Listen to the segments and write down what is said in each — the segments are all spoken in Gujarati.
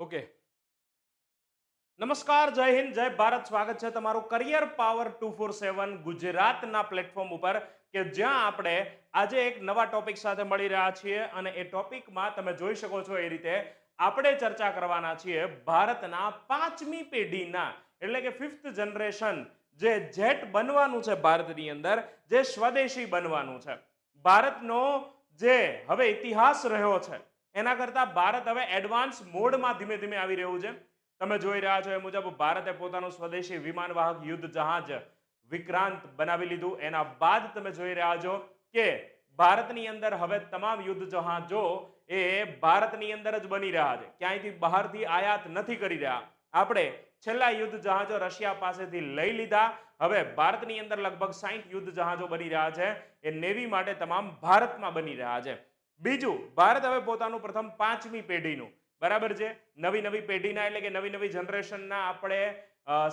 ઓકે. નમસ્કાર, જય હિન્દ, જય ભારત. સ્વાગત છે તમારું career power two four seven ગુજરાતના પ્લેટફોર્મ ઉપર, કે જ્યાં આપણે આજે એક નવા ટોપિક સાથે મળી રહ્યા છીએ અને એ ટોપિકમાં તમે જોઈ શકો છો એ રીતે આપણે ચર્ચા કરવાના છીએ ભારતના પાંચમી પેઢીના, એટલે કે ફિફ્થ જનરેશન જે જેટ બનવાનું છે ભારતની અંદર, જે સ્વદેશી બનવાનું છે. ભારતનો જે હવે ઇતિહાસ રહ્યો છે એના કરતા ભારત હવે એડવાન્સ મોડમાં ધીમે ધીમે આવી રહ્યું છે. તમે જોઈ રહ્યા છો એ મુજબ ભારતે પોતાનું સ્વદેશી વિમાનવાહક યુદ્ધ જહાજ વિક્રાંત બનાવી લીધું. એના બાદ તમે જોઈ રહ્યા છો કે ભારતની અંદર હવે તમામ યુદ્ધ જહાજો એ ભારતની અંદર જ બની રહ્યા છે. ક્યાંયથી બહારથી આયાત નથી કરી રહ્યા. આપણે છેલ્લા યુદ્ધ જહાજો રશિયા પાસેથી લઈ લીધા. હવે ભારતની અંદર લગભગ સાહીઠ યુદ્ધ જહાજો બની રહ્યા છે. એ નેવી માટે તમામ ભારતમાં બની રહ્યા છે. બીજું, ભારત હવે પોતાનું પ્રથમ પાંચમી પેઢીનું. બરાબર છે? નવી નવી પેઢીના એટલે કે નવી નવી જનરેશનના આપણે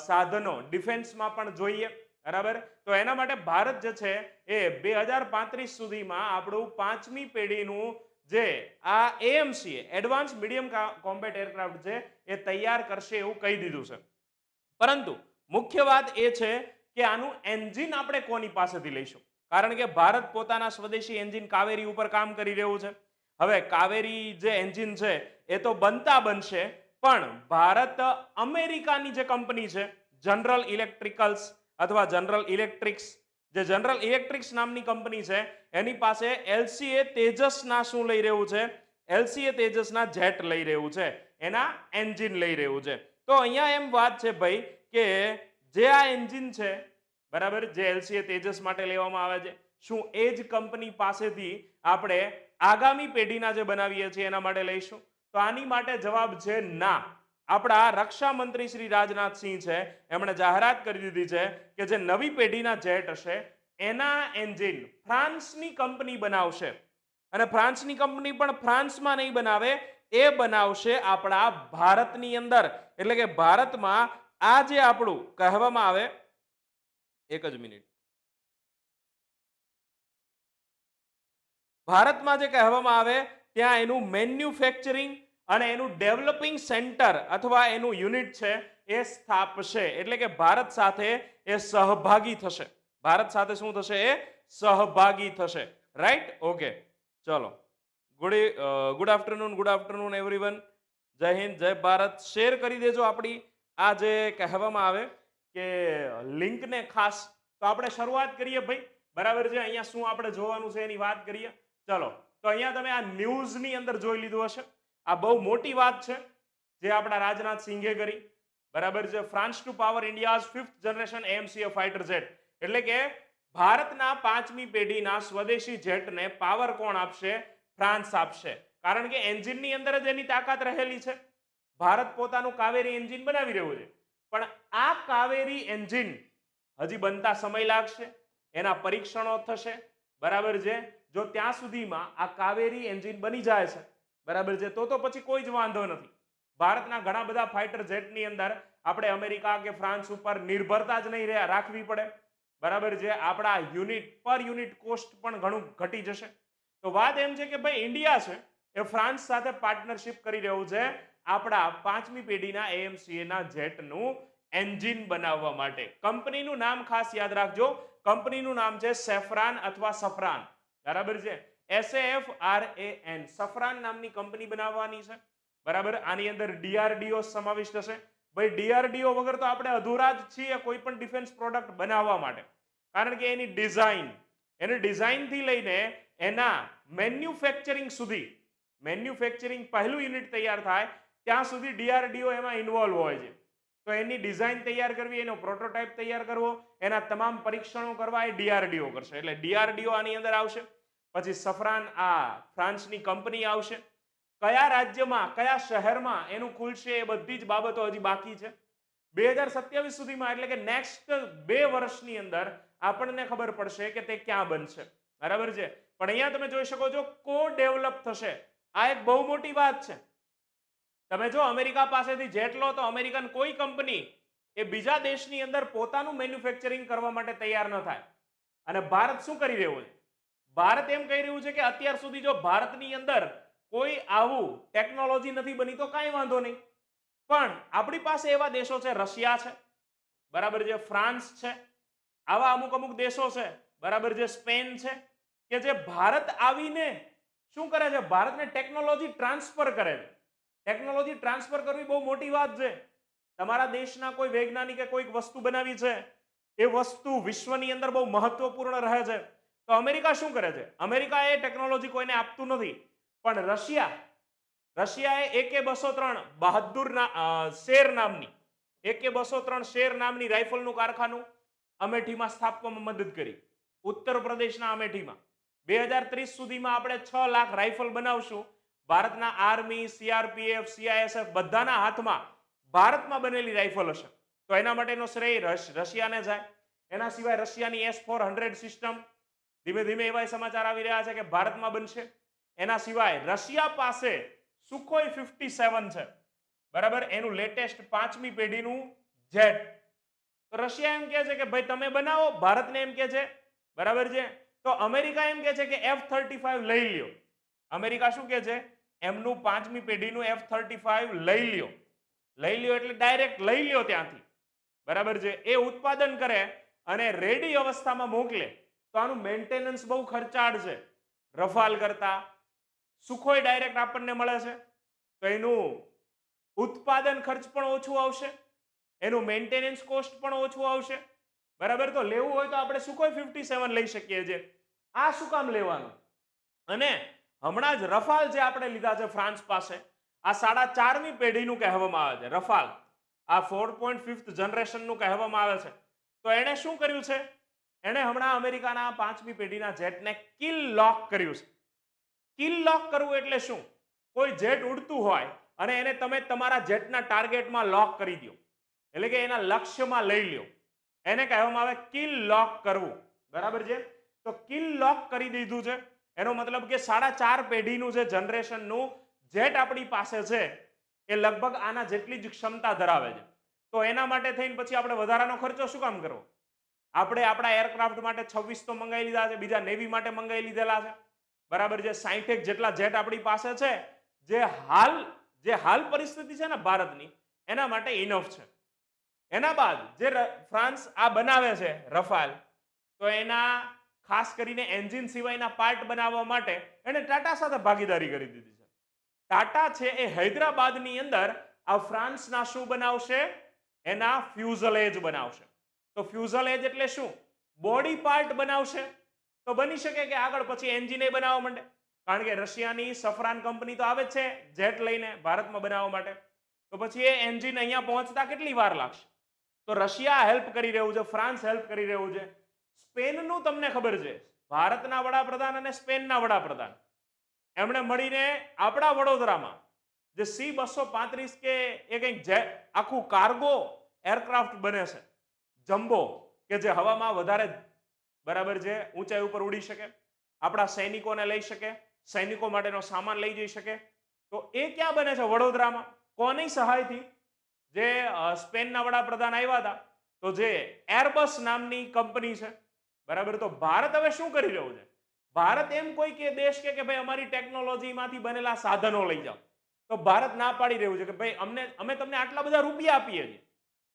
સાધનો ડિફેન્સમાં પણ જોઈએ. બરાબર? તો એના માટે ભારત જે છે એ બે હજાર પાંત્રીસ સુધીમાં આપણું પાંચમી પેઢીનું જે આ AMC advance medium combat aircraft છે, એ તૈયાર કરશે એવું કહી દીધું છે. પરંતુ, મુખ્ય વાત એ છે કે આનું એન્જિન આપણે કોની પાસેથી લઈશું? કારણ કે ભારત પોતાના સ્વદેશી એન્જિન કાવેરી ઉપર કામ કરી રહ્યું છે. હવે કાવેરી જે એન્જિન છે, એ તો બનતા બનશે, પણ ભારત અમેરિકાની જે કંપની છે, જનરલ ઇલેક્ટ્રિકલ્સ અથવા જનરલ ઇલેક્ટ્રિક્સ, જે જનરલ ઇલેક્ટ્રિક્સ નામની કંપની છે, એની પાસે એલસીએ તેજસના શું લઈ રહ્યું છે? એલસીએ તેજસના જેટ લઈ રહ્યું છે, એના એન્જિન લઈ રહ્યું છે. તો અહીંયા એમ વાત છે ભાઈ કે જે આ એન્જિન છે બરાબર? જે એલસીએ તેજસ માટે લેવામાં આવે છે. શું એ જ કંપની પાસેથી આપણે આગામી પેઢીના જે બનાવીએ છીએ એના માટે લઈશું? તો આની માટે જવાબ છે ના. આપણા રક્ષા મંત્રી શ્રી રાજનાથ સિંહ છે, એમણે જાહેરાત કરી દીધી છે કે જે નવી પેઢીના જેટ હશે, એના એન્જિન ફ્રાન્સની કંપની બનાવશે. અને ફ્રાન્સની કંપની પણ ફ્રાન્સમાં નહીં બનાવે, એ બનાવશે આપણા ભારતની અંદર. એટલે કે ભારતમાં આ જે આપણું કહેવામાં આવે એક જ મિનિટ. ભારતમાં જે કહેવામાં આવે, ત્યાં એનું મેન્યુફેક્ચરિંગ અને એનું ડેવલપિંગ સેન્ટર અથવા એનું યુનિટ છે, એ સ્થાપશે. એટલે કે ભારત સાથે એ સહભાગી થશે. ભારત સાથે શું થશે? એ સહભાગી થશે. રાઈટ ઓકે ચલો. Good good afternoon good afternoon everyone જય હિન્દ, જય ભારત. શેર કરી દેજો આપણી આ જે કહેવામાં આવે કે લિંકને ખાસ, તો આપણે શરૂઆત કરીએ ભાઈ. બરાબર છે? અહીંયા શું આપણે જોવાનું છે એની વાત કરીએ. ચલો, તો અહીંયા તમે આ ન્યૂઝની અંદર જોઈ લીધું હશે. આ બહુ મોટી વાત છે, જે આપણા રાજનાથ સિંઘે કરી. બરાબર છે? France to power India's fifth generation MCA fighter jet. એટલે કે ભારતના પાંચમી પેઢીના સ્વદેશી જેટને પાવર કોણ આપશે? ફ્રાન્સ આપશે. કારણ કે એન્જિનની અંદર જ એની તાકાત રહેલી છે. ભારત પોતાનું કાવેરી એન્જિન બનાવી રહ્યું છે. પણ આ કાવેરી એન્જિન હજી બનતા સમય લાગશે, એના પરીક્ષણો થશે, બરાબર છે? જો ત્યાં સુધીમાં આ કાવેરી એન્જિન બની જાય છે, બરાબર છે? તો તો પછી કોઈ જ વાંધો નથી. ભારતના ઘણા બધા ફાઇટર જેટની અંદર આપણે અમેરિકા કે ફ્રાન્સ ઉપર નિર્ભરતા જ નહીં રહ્યા, રાખવી પડે. બરાબર છે? આપણા યુનિટ પર યુનિટ કોસ્ટ પણ ઘણું ઘટી જશે. તો વાત એમ છે કે ભાઈ, ઇન્ડિયા છે, એ ફ્રાન્સ સાથે પાર્ટનરશિપ કરી રહ્યું છે. આપણા પાંચમી પેઢીના એએમસીએ ના જેટનું એન્જિન બનાવવા માટે. કંપનીનું નામ ખાસ યાદ રાખજો. કંપનીનું નામ છે સેફરાન અથવા સફરાન. બરાબર છે? SF R A N Safran નામની કંપની બનાવવાની છે. બરાબર? આની અંદર ડીઆરડીઓ સમાવિષ્ટ છે ભાઈ ડીઆરડીઓ વગર તો આપણે અધૂરા જ છીએ કોઈ પણ ડિફેન્સ પ્રોડક્ટ બનાવવા માટે. કારણ કે એની ડિઝાઇન, એની ડિઝાઇનથી લઈને એના મેન્યુફેક્ચરિંગ સુધી, મેન્યુફેક્ચરિંગ પહેલું યુનિટ તૈયાર થાય ત્યાં સુધી ડીઆરડીઓ એમાં ઇન્વોલ્વ હોય છે. તો એની ડિઝાઇન તૈયાર કરવી, એનો પ્રોટોટાઇપ તૈયાર કરવો, એના તમામ પરીક્ષણો કરવા એ ડીઆરડીઓ કરશે. એટલે ડીઆરડીઓ આની અંદર આવશે. પછી સફરાન આ ફ્રાન્સની કંપની આવશે. કયા રાજ્યમાં, કયા શહેરમાં એનું ખુલશે એ બધી જ બાબતો હજી બાકી છે. બે હજાર સત્યાવીસ સુધીમાં, એટલે કે નેક્સ્ટ બે વર્ષની અંદર આપણને ખબર પડશે કે તે ક્યાં બનશે. બરાબર છે? પણ અહીંયા તમે જોઈ શકો છો કો ડેવલપ થશે. આ એક બહુ મોટી વાત છે. તમે જો અમેરિકા પાસેથી જેટ લો, તો અમેરિકન કોઈ કંપની એ બીજા દેશની અંદર પોતાનું મેન્યુફેક્ચરિંગ કરવા માટે તૈયાર ન થાય. અને ભારત શું કરી રહ્યું છે? ભારત એમ કહી રહ્યું છે કે અત્યાર સુધી જો ભારતની અંદર કોઈ આવું ટેકનોલોજી નથી બની, તો કાંઈ વાંધો નહીં. પણ આપણી પાસે એવા દેશો છે, રશિયા છે, બરાબર છે ફ્રાન્સ છે, આવા અમુક અમુક દેશો છે, બરાબર છે સ્પેન છે, કે જે ભારત આવીને શું કરે છે? ભારતને ટેકનોલોજી ટ્રાન્સફર કરે છે. ટેકનોલોજી ટ્રાન્સફર કરવી બહુ મોટી વાત છે. તમારા દેશના કોઈ વૈજ્ઞાનિકે કોઈક વસ્તુ બનાવી છે, એ વસ્તુ વિશ્વની અંદર બહુ મહત્વપૂર્ણ રહે છે. તો અમેરિકા શું કરે છે? અમેરિકા એ ટેકનોલોજી કોઈને આપતું નથી. પણ રશિયા, રશિયાએ એકે બસો ત્રણ બહાદુર શેર નામની, એકે બસો ત્રણ શેર નામની રાઇફલનું કારખાનું અમેઠીમાં સ્થાપવામાં મદદ કરી. ઉત્તર પ્રદેશના અમેઠીમાં. બે હજાર ત્રીસ સુધીમાં આપણે છ લાખ રાઇફલ બનાવશું. ભારતના આર્મી, સીઆરપીએફ, સીઆઈએસએફ બધાના હાથમાં ભારતમાં બનેલી રાઇફલ હશે તો એના માટેનો શ્રેય રશ- રશિયાને જાય. એના સિવાય રશિયાની એસ ફોર હંડ્રેડ સિસ્ટમ ધીમે ધીમે એવા સમાચાર આવી રહ્યા છે કે ભારતમાં બનશે. એના સિવાય રશિયા પાસે સુખોઈ ફિફ્ટી સેવન છે. બરાબર? એનું લેટેસ્ટ પાંચમી પેઢીનું જેટ. તો રશિયા એમ કહે છે કે ભાઈ, તમે બનાવો, ભારતને એમ કહે છે. બરાબર છે? તો અમેરિકા એમ કહે છે કે એફ થર્ટી ફાઈવ લઈ લ્યો. અમેરિકા શું કહે છે? એમનું પાંચમી પેઢીનું એફ થર્ટી ફાઈવ લઈ લ્યો. લઈ લ્યો એટલે ડાયરેક્ટ લઈ લ્યો ત્યાંથી. બરાબર છે? એ ઉત્પાદન કરે અને રેડી અવસ્થામાં મોકલે. તો આનું મેન્ટેનન્સ બહુ ખર્ચાળ છે. રફાલ કરતા. સુખોય ડાયરેક્ટ આપણને મળે છે. તો એનું ઉત્પાદન ખર્ચ પણ ઓછું આવશે. એનું મેન્ટેનન્સ કોસ્ટ પણ ઓછું આવશે. બરાબર? તો લેવું હોય તો આપણે સુખોય ફિફ્ટી સેવન લઈ શકીએ છીએ. આ શું કામ લેવાનું? અને હમણાં જ રફાલ જે આપણે લીધા છે ફ્રાન્સ પાસે, આ સાડા ચારમી પેઢીનું કહેવામાં આવે છે. રફાલ, આ ફોર પોઈન્ટ ફિફ્થ જનરેશનનું કહેવામાં આવે છે. તો એણે શું કર્યું છે? એણે હમણાં અમેરિકાના પાંચમી પેઢીના જેટને કિલ લોક કર્યું છે. કિલ લોક કરવું એટલે શું? કોઈ જેટ ઉડતું હોય અને એને તમે તમારા જેટના ટાર્ગેટમાં લોક કરી દો. એટલે કે એના લક્ષ્યમાં લઈ લ્યો. એને કહેવામાં આવે કિલ લોક કરવું. બરાબર છે? તો કિલ લોક કરી દીધું છે. એનો મતલબ કે સાડા ચાર પેઢીનું જે જનરેશનનું જેટ આપણી પાસે છે, એ લગભગ આના જેટલી જ ક્ષમતા ધરાવે છે. તો એના માટે થઈને પછી આપણે વધારાનો ખર્ચો શું કામ કરવો? આપણે આપણા એરક્રાફ્ટ માટે છવ્વીસ તો મંગાવી લીધા છે, બીજા નેવી માટે મંગાવી લીધેલા છે. બરાબર જે સાઈઠેક જેટલા જેટ આપણી પાસે છે, જે હાલ જે હાલ પરિસ્થિતિ છે ને ભારતની, એના માટે ઇનફ છે. એના બાદ જે ફ્રાન્સ આ બનાવે છે, રફાલ, તો એના ખાસ કરીને એન્જિન સિવાયના પાર્ટ બનાવવા માટે એને ટાટા સાથે ભાગીદારી કરી દીધી છે. ટાટા છે એ હૈદરાબાદની અંદર આ ફ્રાન્સના શું બનાવશે? એના ફ્યુઝલેજ બનાવશે. તો ફ્યુઝલેજ એટલે શું? બોડી પાર્ટ બનાવશે. તો બની શકે કે આગળ પછી એન્જિન બનાવવા માંડે. કારણ કે રશિયાની સફરાન કંપની તો આવે છે, જેટ લઈને ભારતમાં બનાવવા માટે. તો પછી એ એન્જિન અહીંયા પહોંચતા કેટલી વાર લાગશે? તો રશિયા હેલ્પ કરી રહ્યું છે, ફ્રાન્સ હેલ્પ કરી રહ્યું છે. સ્પેનનું તમને ખબર છે. ભારતના વડાપ્રધાન અને સ્પેનના વડાપ્રધાન. એમણે મળીને આપણા વડોદરામાં જે સી બસો પાંત્રીસ કે એ કંઈક જે આખું કાર્ગો એરક્રાફ્ટ બને છે. જમ્બો કે જે હવામાં વધારે બરાબર છે ઊંચાઈ ઉપર ઉડી શકે. આપણા સૈનિકોને લઈ શકે. સૈનિકો માટેનો સામાન લઈ જઈ શકે. તો એ ક્યાં બને છે વડોદરામાં? કોની સહાયથી? જે સ્પેનના વડાપ્રધાન આવ્યા હતા. તો જે એરબસ નામની કંપની છે બરાબર? તો ભારત હવે શું કરી રહ્યું છે? ભારત એમ કોઈ કે દેશ કે ભાઈ અમારી ટેકનોલોજીમાંથી બનેલા સાધનો લઈ જાઓ. તો ભારત ના પાડી રહ્યું છે કે ભાઈ અમને, અમે તમને આટલા બધા રૂપિયા આપીએ છીએ.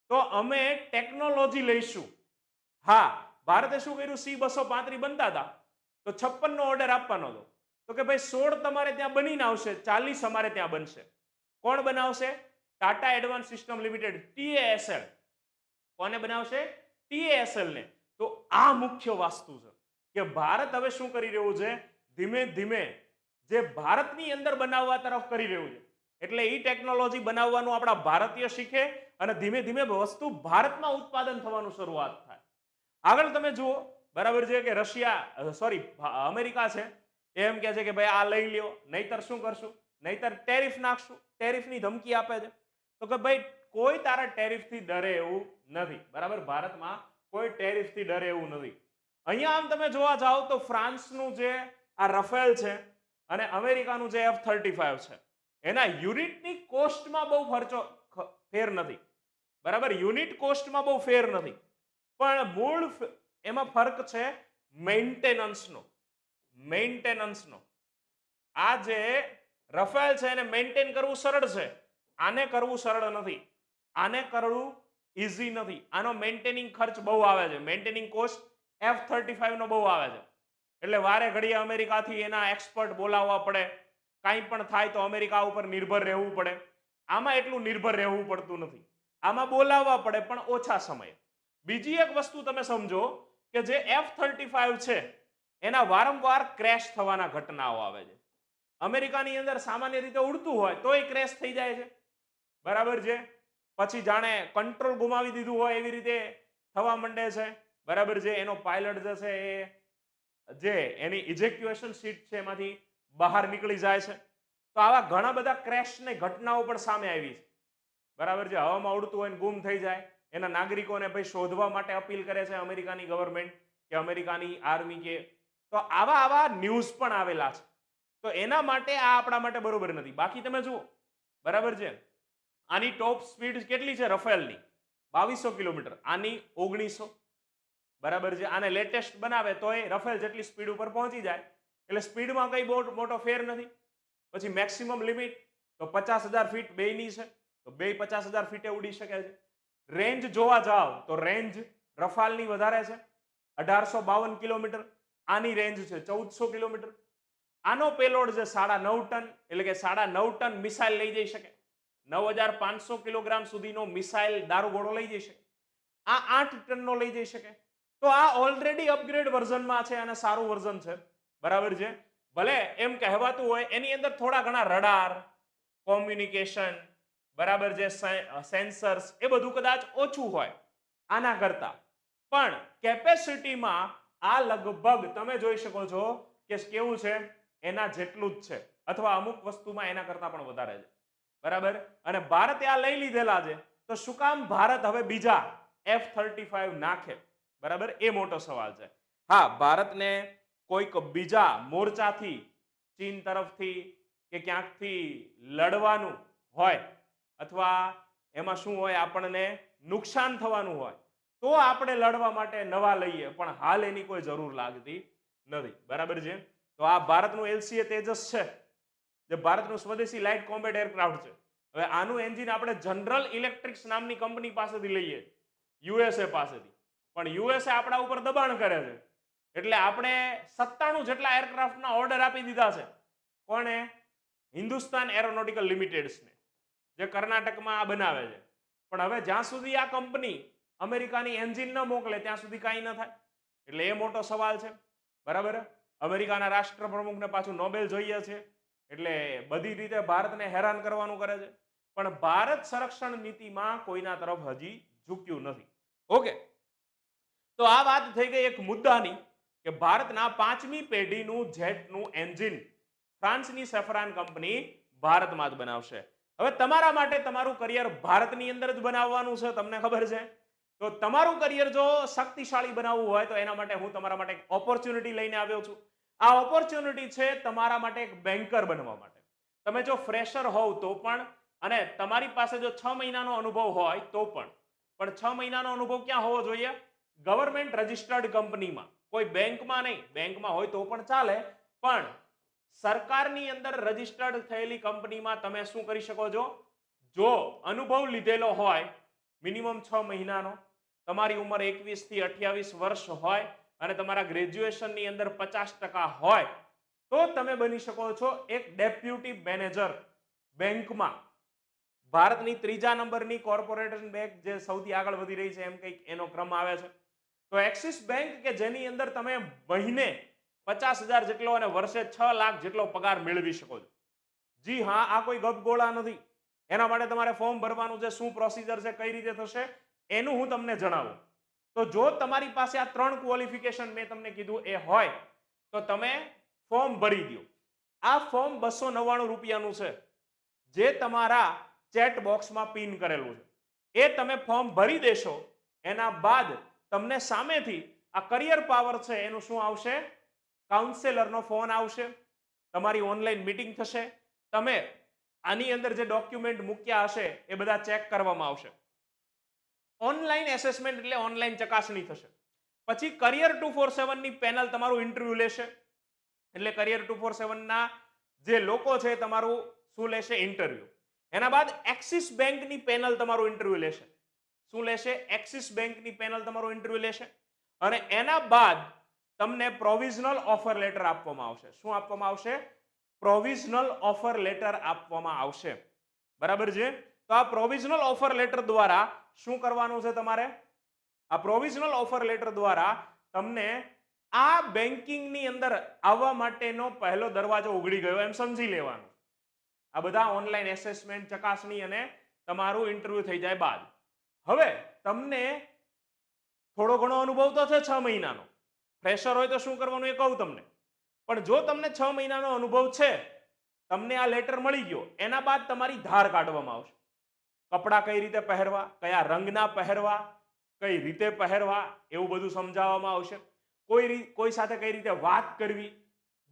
તો અમે ટેકનોલોજી લઈશું. હા, ભારતે શું કર્યું? સી બસો પાંત્રી બનતા હતા. તો છપ્પન નો ઓર્ડર આપવાનો હતો. તો કે ભાઈ સોળ તમારે ત્યાં બનીને આવશે, ચાલીસ અમારે ત્યાં બનશે. કોણ બનાવશે? Tata advance system limited TASL કોને બનાવશે? ટીએએસએલ ને. તો આ મુખ્ય વાસ્તુ છે કે ભારત હવે શું કરી રહ્યું છે? ધીમે ધીમે જે ભારતની અંદર બનાવવા તરફ કરી રહ્યું છે. એટલે એ ટેકનોલોજી બનાવવાનું આપણા ભારતીય શીખે અને ધીમે ધીમે વસ્તુ ભારતમાં ઉત્પાદન થવાનું શરૂઆત થાય. આગળ તમે જુઓ, બરાબર છે કે રશિયા સોરી અમેરિકા છે. એમ કહે છે કે ભાઈ આ લઈ લ્યો, નહીતર શું કરશું? નહીતર ટેરિફ નાખશું, ટેરિફની ધમકી આપે છે. તો કે ભાઈ કોઈ તારા ટેરિફથી ડરે એવું નથી. બરાબર? ભારતમાં કોઈ ટેરિફથી ડરે એવું નથી. અહીંયા આમ તમે જોવા જાઓ તો ફ્રાન્સનું જે આ રફેલ છે અને અમેરિકાનું જે એફ થર્ટી ફાઈવ છે, એના યુનિટની કોસ્ટમાં બહુ ખર્ચો ફેર નથી. બરાબર? યુનિટ કોસ્ટમાં બહુ ફેર નથી. પણ મૂળ એમાં ફરક છે મેન્ટેનન્સનો. મેન્ટેનન્સનો. આ જે રફેલ છે એને મેન્ટેન કરવું સરળ છે. આને કરવું સરળ નથી. આને કરવું ઇઝી નથી. આનો મેન્ટેનિંગ ખર્ચ બહુ આવે છે. મેન્ટેનિંગ કોસ્ટ એફ થર્ટી ફાઈવનો બહુ આવે છે. એટલે વારે ઘડીએ અમેરિકાથી એના એક્સપર્ટ બોલાવવા પડે. કાંઈ પણ થાય તો અમેરિકા ઉપર નિર્ભર રહેવું પડે. આમાં એટલું નિર્ભર રહેવું પડતું નથી. આમાં બોલાવવા પડે પણ ઓછા સમયે. બીજી એક વસ્તુ તમે સમજો કે જે એફ થર્ટી છે, એના વારંવાર ક્રેશ થવાના ઘટનાઓ આવે છે. અમેરિકાની અંદર સામાન્ય રીતે ઉડતું હોય તોય ક્રેશ થઈ જાય છે. બરાબર છે? પછી જાણે કંટ્રોલ ગુમાવી દીધું હોય એવી રીતે થવા માંડે છે. બરાબર છે, એનો પાયલટ જે છે એ જે એની ઇજેક્યુએશન સીટ છે એમાંથી બહાર નીકળી જાય છે. તો આવા ઘણા બધા ક્રેશની ઘટનાઓ પણ સામે આવી છે. બરાબર છે, હવામાં ઉડતું હોય ગુમ થઈ જાય, એના નાગરિકોને ભાઈ શોધવા માટે અપીલ કરે છે અમેરિકાની ગવર્મેન્ટ કે અમેરિકાની આર્મી કે, તો આવા આવા ન્યૂઝ પણ આવેલા છે. તો એના માટે આ આપણા માટે બરોબર નથી. બાકી તમે જુઓ. બરાબર છે? આની ટોપ સ્પીડ કેટલી છે રફેલની? બાવીસો કિલોમીટર. આની ઓગણીસો. બરાબર છે? આને લેટેસ્ટ બનાવે તો એ રફેલ જેટલી સ્પીડ ઉપર પહોંચી જાય. એટલે સ્પીડમાં કંઈ બહુ મોટો ફેર નથી. પછી મેક્સિમમ લિમિટ તો પચાસ હજાર ફીટ બેયની છે. તો બે પચાસ હજાર ફીટે ઉડી શકે છે. રેન્જ જોવા જાઓ તો રેન્જ રફાલની વધારે છે. અઢારસો બાવન કિલોમીટર. આની રેન્જ છે ચૌદસો કિલોમીટર. આનો પેલોડ છે સાડા નવ ટન. એટલે કે સાડા નવ ટન મિસાઇલ લઈ જઈ શકે. નવ હજાર પાંચસો કિલોગ્રામ સુધીનો મિસાઇલ દારૂગોળો લઈ જઈ શકે. આ આઠ ટનનો લઈ જઈ શકે. તો આ ઓલરેડી અપગ્રેડ વર્ઝનમાં છે અને સારું વર્ઝન છે. બરાબર છે? ભલે એમ કહેવાતું હોય, એની અંદર થોડા ઘણા રડાર કોમ્યુનિકેશન બરાબર જે સેન્સર્સ એ બધું કદાચ ઓછું હોય આના કરતા. પણ કેપેસિટીમાં આ લગભગ તમે જોઈ શકો છો કે કેવું છે? એના જેટલું જ છે. અથવા અમુક વસ્તુમાં એના કરતા પણ વધારે છે. બરાબર? અને ભારતે આ લઈ લીધેલા છે. તો શું કામ? ભારત હવે બીજા એફ થર્ટી ફાઈવ નાખે. બરાબર? એ મોટો સવાલ છે. હા, ભારતને કોઈક બીજા મોરચાથી, ચીન તરફથી કે ક્યાંકથી લડવાનું હોય અથવા એમાં શું હોય? આપણને નુકસાન થવાનું હોય. તો આપણે લડવા માટે નવા લઈએ. પણ હાલ એની કોઈ જરૂર લાગતી નથી. બરાબર છે? તો આ ભારતનું એલસીએ તેજસ છે. જે ભારતનું સ્વદેશી લાઇટ કોમ્બેટ એરક્રાફ્ટ છે. હવે આનું એન્જિન આપણે જનરલ ઇલેક્ટ્રિક્સ નામની કંપની પાસેથી લઈએ. યુએસએ પાસેથી. પણ યુએસએ આપણા ઉપર દબાણ કરે છે. એટલે આપણે સત્તાણું જેટલા એરક્રાફ્ટના ઓર્ડર આપી દીધા છે. કોણે? હિન્દુસ્તાન એરોનોટિકલ લિમિટેડ્સને જે કર્ણાટકમાં આ બનાવે છે. પણ હવે જ્યાં સુધી આ કંપની અમેરિકાની એન્જિન ન મોકલે, ત્યાં સુધી કાંઈ ન થાય. એટલે એ મોટો સવાલ છે. બરાબર? અમેરિકાના રાષ્ટ્રપ્રમુખને પાછું નોબેલ જોઈએ છે. એટલે બધી રીતે ભારતને હેરાન કરવાનું કરે છે. પણ ભારત સંરક્ષણ નીતિમાં કોઈના તરફ હજી ઝૂક્યું નથી. ઓકે. તો આ વાત થઈ ગઈ એક મુદ્દાની કે ભારતના પાંચમી પેઢીનું જેટનું એન્જિન ફ્રાન્સની સેફરાન કંપની ભારતમાં જ બનાવશે. હવે તમારા માટે તમારું કરિયર ભારતની અંદર જ બનાવવાનું છે, તમને ખબર છે? તો તમારું કરિયર જો શક્તિશાળી બનાવવું હોય તો એના માટે હું તમારા માટે એક ઓપોર્ચ્યુનિટી લઈને આવ્યો છું. આ ઓપોર્ચ્યુનિટી છે તમારા માટે એક બેન્કર બનવા માટે. તમે જો ફ્રેશર હોવ તો પણ, અને તમારી પાસે જો છ મહિનાનો અનુભવ હોય તો પણ. પણ છ મહિનાનો અનુભવ ક્યાં હોવો જોઈએ? ગવર્મેન્ટ રજિસ્ટર્ડ કંપનીમાં કોઈ બેંકમાં નહીં, બેંકમાં હોય તો પણ ચાલે. પણ સરકારની અંદર રજિસ્ટર્ડ થયેલી કંપનીમાં તમે શું કરી શકો છો? જો અનુભવ લીધેલો હોય મિનિમમ છ મહિનાનો, તમારી ઉંમર એકવીસથી અઠ્યાવીસ વર્ષ હોય અને તમારા ગ્રેજ્યુએશનની અંદર પચાસ ટકા હોય, તો તમે બની શકો છો એક ડેપ્યુટી મેનેજર બેંકમાં. ભારતની ત્રીજા નંબરની કોર્પોરેશન બેંક જે સૌથી આગળ વધી રહી છે એમ કંઈક એનો ક્રમ આવે છે. તો એક્સિસ બેંક કે જેની અંદર તમે મહિને પચાસ હજાર જેટલો અને વર્ષે છ લાખ જેટલો પગાર મેળવી શકો છો. જી હા, આ કોઈ ગપગોળા નથી. એના માટે તમારે ફોર્મ ભરવાનું છે, શું પ્રોસિજર છે, કઈ રીતે થશે, એનું હું તમને જણાવું. તો જો તમારી પાસે આ ત્રણ ક્વોલિફિકેશન મેં તમને કીધું એ હોય, તો તમે ફોર્મ ભરી દો. આ ફોર્મ બસો નવ્વાણું રૂપિયાનું છે, જે તમારા ચેટ બોક્સમાં પિન કરેલું છે. એ તમે ફોર્મ ભરી દેશો, એના બાદ તમને સામેથી આ કરિયર પાવર છે, એનું શું આવશે? કાઉન્સેલરનો ફોન આવશે, તમારી ઓનલાઈન મિટિંગ થશે, તમે આની અંદર જે ડોક્યુમેન્ટ મૂક્યા હશે, એ બધા ચેક કરવામાં આવશે. ઓનલાઈન એસેસમેન્ટ એટલે ઓનલાઈન ચકાસણી થશે. પછી કરિયર ટુ ફોર સેવનની પેનલ તમારું ઇન્ટરવ્યુ લેશે. એટલે કરિયર ટુ ફોર સેવનના જે લોકો છે તમારું શું લેશે? ઇન્ટરવ્યુ એના બાદ એક્સિસ બેંકની પેનલ તમારું ઇન્ટરવ્યુ લેશે. શું લેશે? એક્સિસ બેંકની પેનલ તમારું ઇન્ટરવ્યુ લેશે. અને એના બાદ તમને પ્રોવિઝનલ ઓફર લેટર આપવામાં આવશે. શું આપવામાં આવશે? પ્રોવિઝનલ ઓફર લેટર આપવામાં આવશે. બરાબર છે? તો આ પ્રોવિઝનલ ઓફર લેટર દ્વારા શું કરવાનું છે તમારે? આ પ્રોવિઝનલ ઓફર લેટર દ્વારા તમને આ બેન્કિંગની અંદર આવવા માટેનો પહેલો દરવાજો ઉઘડી ગયો, એમ સમજી લેવાનું. આ બધા ઓનલાઈન એસેસમેન્ટ ચકાસણી અને તમારું ઇન્ટરવ્યુ થઈ જાય બાદ. હવે તમને થોડો ઘણો અનુભવ તો છે છ મહિનાનો. ફ્રેશર હોય તો શું કરવાનું એ કહું તમને. પણ જો તમને છ મહિનાનો અનુભવ છે, તમને આ લેટર મળી ગયો, એના બાદ તમારી ધાર કાઢવામાં આવશે. કપડાં કઈ રીતે પહેરવા, કયા રંગના પહેરવા, કઈ રીતે પહેરવા એવું બધું સમજાવવામાં આવશે. કોઈ કોઈ સાથે કઈ રીતે વાત કરવી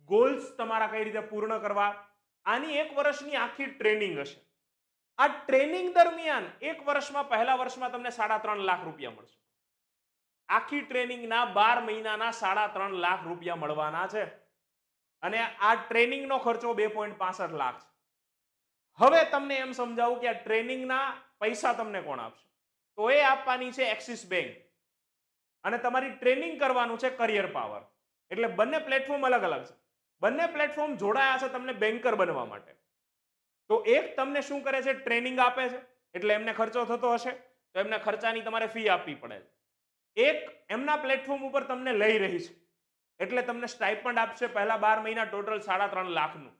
ગોલ્સ તમારા કઈ રીતે પૂર્ણ કરવા, આની એક વર્ષની આખી ટ્રેનિંગ હશે. આ ટ્રેનિંગ દરમિયાન એક વર્ષમાં, પહેલા વર્ષમાં તમને સાડા ત્રણ લાખ રૂપિયા મળશે. આખી ટ્રેનિંગના બાર મહિનાના સાડા ત્રણ લાખ રૂપિયા મળવાના છે. અને આ ટ્રેનિંગનો ખર્ચો બે પોઈન્ટ પાસઠ લાખ છે. હવે તમને એમ સમજાવું કે આ ટ્રેનિંગના પૈસા તમને કોણ આપશે? તો એ આપવાની છે એક્સિસ બેંક. અને તમારી ટ્રેનિંગ કરવાનું છે કરિયર પાવર. એટલે બંને પ્લેટફોર્મ અલગ અલગ છે. બંને પ્લેટફોર્મ જોડાયા છે તમને બેન્કર બનવા માટે. તો એક તમને શું કરે છે? ટ્રેનિંગ આપે છે. એટલે એમને ખર્ચો થતો હશે. તો એમને ખર્ચાની તમારે ફી આપવી પડે એક એમના પ્લેટફોર્મ ઉપર તમને લઈ રહી છે. એટલે તમને સ્ટાઇપન્ડ આપશે પહેલા બાર મહિના, ટોટલ સાડા ત્રણ લાખનું.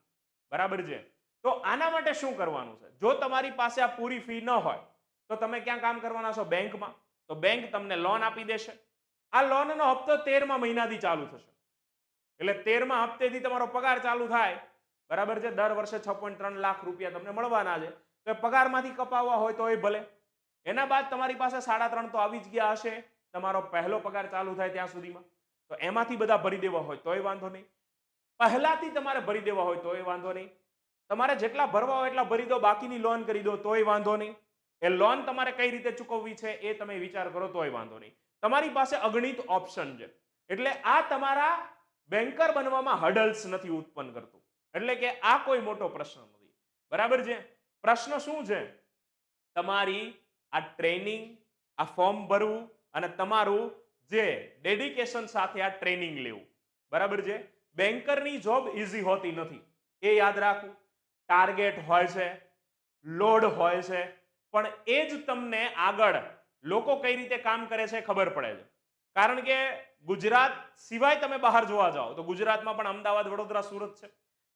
બરાબર છે? તો આના માટે શું કરવાનું છે? જો તમારી પાસે આ પૂરી ફી ન હોય, તો તમે ક્યાં કામ કરવાના છો? બેંકમાં. તો બેંક તમને લોન આપી દેશે. આ લોનનો હપ્તો તેરમા મહિનાથી ચાલુ થશે. એટલે તેરમા હપ્તેથી તમારો પગાર ચાલુ થાય. બરાબર છે? દર વર્ષે છ પોઈન્ટ ત્રણ લાખ રૂપિયા તમને મળવાના છે. તો એ પગારમાંથી કપાવવા હોય તો એ ભલે. એના બાદ તમારી પાસે સાડા ત્રણ તો આવી જ ગયા હશે. તમારો પહેલો પગાર ચાલુ થાય ત્યાં સુધીમાં. તો એમાંથી બધા ભરી દેવા હોય તોય વાંધો નહીં. પહેલાથી તમારે ભરી દેવા હોય તોય વાંધો નહીં. તમારે જેટલા ભરવા હોય એટલા ભરી દો, બાકીની લોન કરી દો, તોય વાંધો નહીં. એ લોન તમારે કઈ રીતે ચૂકવવી છે એ તમે વિચાર કરો, તોય વાંધો નહીં. તમારી પાસે અગણિત ઓપ્શન છે. એટલે આ તમારા બેન્કર બનવામાં હડલ્સ નથી ઉત્પન્ન કરતું. એટલે કે આ કોઈ મોટો પ્રશ્ન નથી. બરાબર છે? પ્રશ્ન શું છે? તમારી આ ટ્રેનિંગ આ ફોર્મ ભરવું અને તમારું જે ડેડિકેશન સાથે આ ટ્રેનિંગ લેવું. બરાબર છે? બેન્કરની જોબ ઇઝી હોતી નથી. એ યાદ રાખવું. ટાર્ગેટ હોય છે, લોડ હોય છે, પણ એ જ તમને આગળ લોકો કઈ રીતે કામ કરે છે ખબર પડે છે. કારણ કે ગુજરાત સિવાય તમે બહાર જોવા જાઓ, તો ગુજરાતમાં પણ અમદાવાદ, વડોદરા, સુરત છે.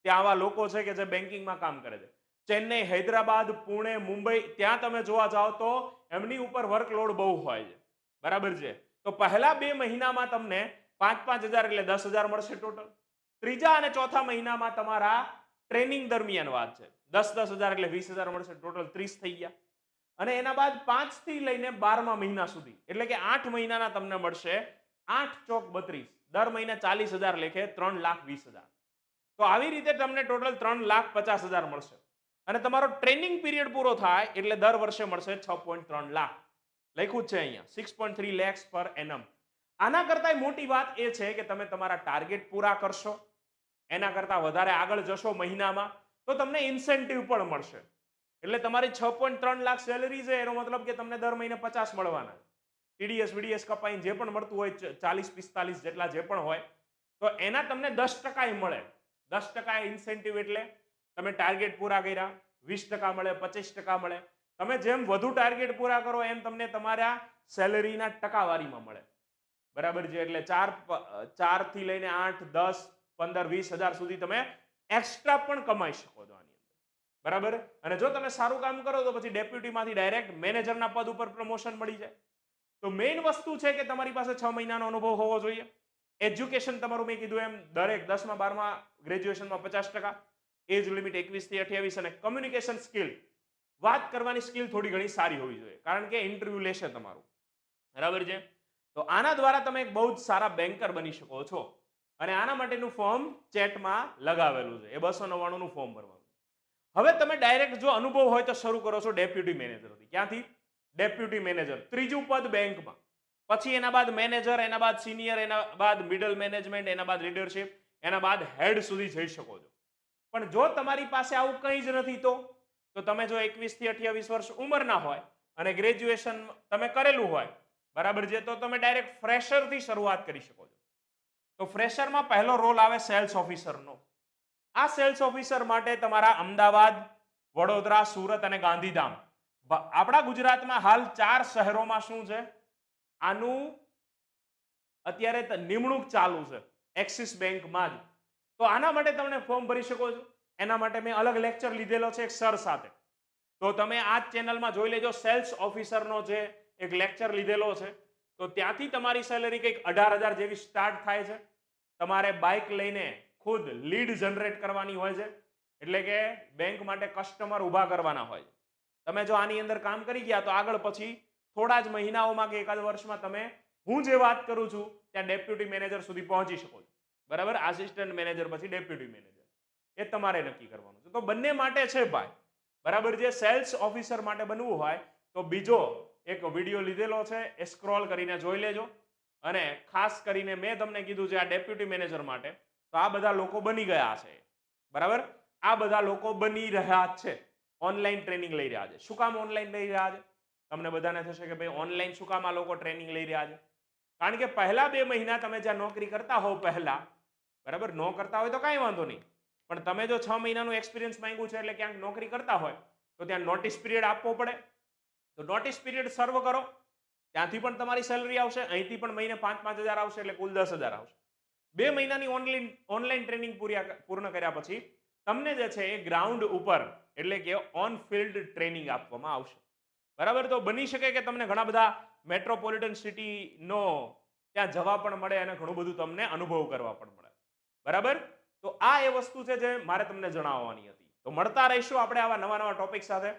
ત્યાં આવા લોકો છે કે જે બેન્કિંગમાં કામ કરે છે. ચેન્નઈ, હૈદરાબાદ, પુણે, મુંબઈ, ત્યાં તમે જોવા જાઓ તો એમની ઉપર વર્કલોડ બહુ હોય છે. બરાબર છે? તો પહેલા બે મહિનામાં તમને પાંચ પાંચ હજાર એટલે દસ હજાર મળશે ટોટલ. ત્રીજા અને ચોથા મહિનામાં તમારા ટ્રેનિંગ દરમિયાન વાત છે. દસ દસ હજાર એટલે વીસ હજાર મળશે, ટોટલ ત્રીસ થઈ ગયા. અને એના બાદ પાંચથી લઈને બારમા મહિના સુધી, એટલે કે આઠ મહિનાના તમને મળશે આઠ ચોક બત્રીસ. દર મહિને ચાલીસ હજાર લેખે ત્રણ લાખ વીસ હજાર. તો આવી રીતે તમને ટોટલ ત્રણ લાખ પચાસ હજાર મળશે. અને તમારો ટ્રેનિંગ પીરિયડ પૂરો થાય એટલે દર વર્ષે મળશે છ પોઈન્ટ ત્રણ લાખ. લખ્યું છે અહીંયા સિક્સ પોઈન્ટ થ્રી લેક્સ પર એનમ આના કરતાં મોટી વાત એ છે કે તમે તમારા ટાર્ગેટ પૂરા કરશો. એના કરતાં વધારે આગળ જશો મહિનામાં, તો તમને ઇન્સેન્ટિવ પણ મળશે. એટલે તમારી છ પોઈન્ટ ત્રણ લાખ સેલરી છે, એનો મતલબ કે તમને દર મહિને પચાસ મળવાના. ટીડીએસ વીડીએસ કપાઈને જે પણ મળતું હોય ચાલીસ, પિસ્તાલીસ જેટલા જે પણ હોય, તો એના તમને દસ ટકા મળે. દસ ટકા ઇન્સેન્ટિવ એટલે તમે ટાર્ગેટ પૂરા કર્યા, વીસ ટકા મળે, પચીસ ટકા મળે. તમે જેમ વધુ ટાર્ગેટ પૂરા કરો, એમ તમને તમારા સેલરીના ટકાવારીમાં મળે. બરાબર છે? એટલે ચાર ચારથી લઈને આઠ, દસ પંદર, વીસ હજાર સુધી તમે એક્સ્ટ્રા પણ કમાઈ શકો છો આની અંદર. બરાબર? અને જો તમે સારું કામ કરો તો પછી ડેપ્યુટીમાંથી ડાયરેક્ટ મેનેજરના પદ ઉપર પ્રમોશન મળી જાય. તો મેઇન વસ્તુ છે કે તમારી પાસે છ મહિનાનો અનુભવ હોવો જોઈએ. એજ્યુકેશન તમારું મેં કીધું એમ દરેક દસમા, બારમા ગ્રેજ્યુએશનમાં પચાસ ટકા એજ લિમિટ એકવીસથી અઠ્યાવીસ અને કમ્યુનિકેશન સ્કિલ વાત કરવાની સ્કિલ થોડી ઘણી સારી હોવી જોઈએ. કારણ કે ઇન્ટરવ્યુ લેશે તમારું. બરાબર છે? તો આના દ્વારા તમે એક બહુ જ સારા બેન્કર બની શકો છો. અને આના માટેનું ફોર્મ ચેટમાં લગાવેલું છે. એ બસો નવ્વાણુંનું ફોર્મ ભરવાનું. હવે તમે ડાયરેક્ટ જો અનુભવ હોય તો શરૂ કરો છો ડેપ્યુટી મેનેજરથી ક્યાંથી? ડેપ્યુટી મેનેજર ત્રીજું પદ બેંકમાં પછી એના બાદ મેનેજર એના બાદ સિનિયર એના બાદ મિડલ મેનેજમેન્ટ એના બાદ લીડરશિપ એના બાદ હેડ સુધી જઈ શકો છો. પણ જો તમારી પાસે આવું કંઈ જ નથી તો તો તમે જો એકવીસથી અઠ્યાવીસ વર્ષ ઉંમરના હોય અને ગ્રેજ્યુએશન તમે કરેલું હોય, બરાબર છે, તો તમે ડાયરેક્ટ ફ્રેશરથી શરૂઆત કરી શકો છો. તો ફ્રેશરમાં પહેલો રોલ આવે સેલ્સ ઓફિસરનો. આ સેલ્સ ઓફિસર માટે તમારા અમદાવાદ, વડોદરા, સુરત અને ગાંધીધામ. આપણા ગુજરાતમાં હાલ ચાર શહેરોમાં શું છે? આનું અત્યારે નિમણૂક ચાલુ છે, એક્સિસ બેંકમાં જ. તો આના માટે તમે ફોર્મ ભરી શકો છો. એના માટે મેં અલગ લેક્ચર લીધેલો છે એક સર સાથે. તો તમે આ ચેનલમાં જોઈ લેજો, સેલ્સ ઓફિસરનો જે એક લેક્ચર લીધેલો છે. તો ત્યાંથી તમારી સેલેરી કંઈક અઢાર હજાર જેવી સ્ટાર્ટ થાય છે. તમારે બાઇક લઈને ખુદ લીડ જનરેટ કરવાની હોય છે. એટલે કે બેંક માટે કસ્ટમર ઊભા કરવાના હોય તમે જો આની અંદર કામ કરી ગયા, તો આગળ પછી થોડા જ મહિનાઓમાં કે એકાદ વર્ષમાં તમે હું જે વાત કરું છું, ત્યાં ડેપ્યુટી મેનેજર સુધી પહોંચી શકો છો. બરાબર? આસિસ્ટન્ટ મેનેજર પછી ડેપ્યુટી મેનેજર એ તમારે નક્કી કરવાનું છે. તો બંને માટે છે ભાઈ. બરાબર? જે સેલ્સ ઓફિસર માટે બનવું હોય, તો બીજો એક વીડિયો લીધેલો છે, એ સ્ક્રોલ કરીને જોઈ લેજો. અને ખાસ કરીને મેં તમને કીધું છે આ ડેપ્યુટી મેનેજર માટે, તો આ બધા લોકો બની ગયા છે. બરાબર? આ બધા લોકો બની રહ્યા છે. ઓનલાઈન ટ્રેનિંગ લઈ રહ્યા છે. શું કામ ઓનલાઈન લઈ રહ્યા છે? તમને બધાને થશે કે ભાઈ ઓનલાઈન શું કામ આ લોકો ટ્રેનિંગ લઈ રહ્યા છે? કારણ કે પહેલા બે મહિના તમે જ્યાં નોકરી કરતા હોવ પહેલા, બરાબર? ન કરતા હોય તો કાંઈ વાંધો નહીં. પણ તમે જો છ મહિનાનું એક્સપિરિયન્સ માંગ્યું છે એટલે ક્યાંક નોકરી કરતા હોય, તો ત્યાં નોટિસ પીરિયડ આપવો પડે. તો નોટિસ પીરિયડ સર્વ કરો. ત્યાંથી પણ તમારી સેલરી આવશે અહીંથી પણ મહિને પાંચ પાંચ હજાર આવશે એટલે કુલ દસ હજાર આવશે. બે મહિનાની ઓનલાઈન ઓનલાઈન ટ્રેનિંગ પૂર્ણ કર્યા પછી તમને જે છે એ ગ્રાઉન્ડ ઉપર એટલે કે ઓન ફિલ્ડ ટ્રેનિંગ આપવામાં આવશે. બરાબર? તો બની શકે કે તમને ઘણા બધા મેટ્રોપોલિટન સિટીનો ત્યાં જવા પણ મળે અને ઘણું બધું તમને અનુભવ કરવા પણ મળે. બરાબર? તો આ એ વસ્તુ છે જે મારે તમને જણાવવાની હતી. તો મળતા રહીશું આપણે આવા નવા નવા ટોપિક સાથે.